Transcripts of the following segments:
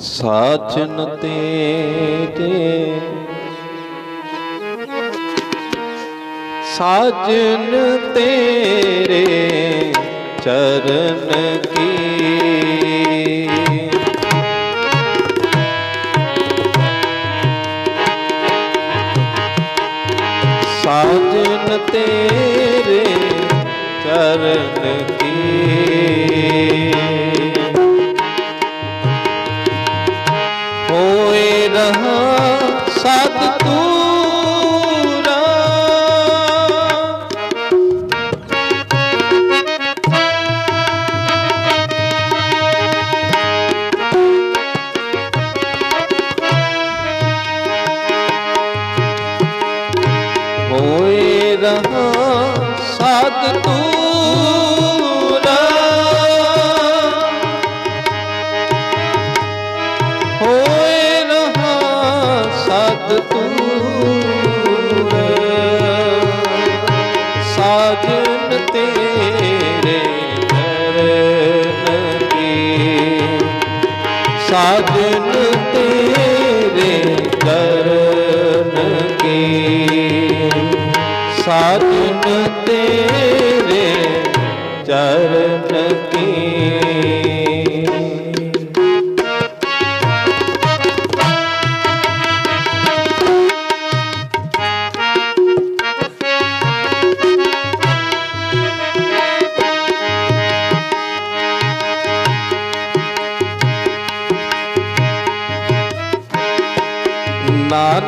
ਸਾਚਨ ਤੇ ਤੇ। ਸਾਜਨ ਤੇਰੇ ਚਰਨ ਕੀ। ਸਾਜਨ ਤੇਰੇ ਚਰਨ ਕੀ। ਸਾਧਨ ਤੇਰੇ ਕਰਨ ਤੇਰੇ ਚਰਨ ਕੀ।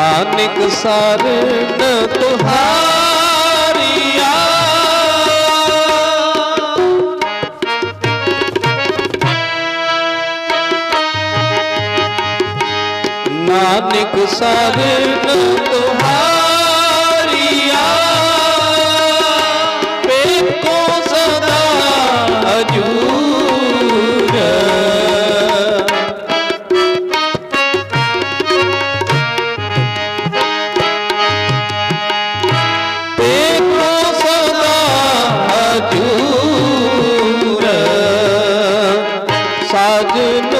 ਨਾਨਕ ਸਰਣ ਤੁਹਾਰੀਆ ਨਾਨਕ ਸਰਣ ਤੁਹਾਰੀਆ भजन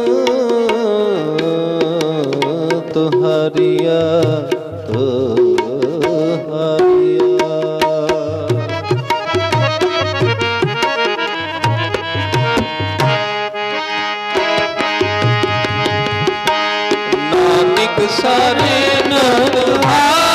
ਸਰਨ ਹਾਰੀਆ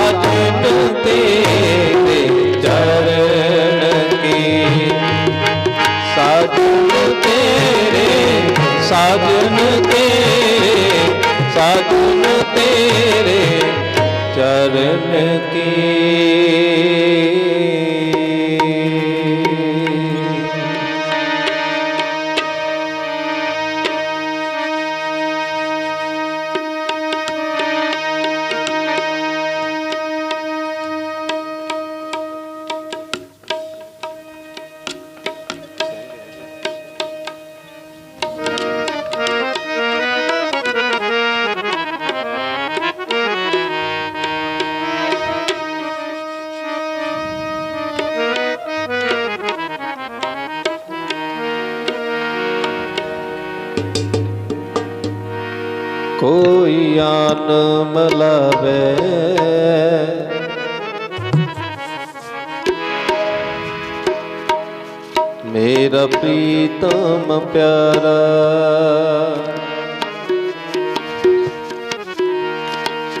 ਸਾਜਨ ਤੇਰੇ ਚਰਨ ਕੀ। ਸਾਜਨ ਤੇਰੇ ਸਾਜਨ ਸਾਜਨ ਤੇਰੇ ਚਰਨ ਕੀ। ਕੋਈ ਆਨ ਮਲਵੇ। ਮੇਰਾ ਪ੍ਰੀਤਮ ਪਿਆਰਾ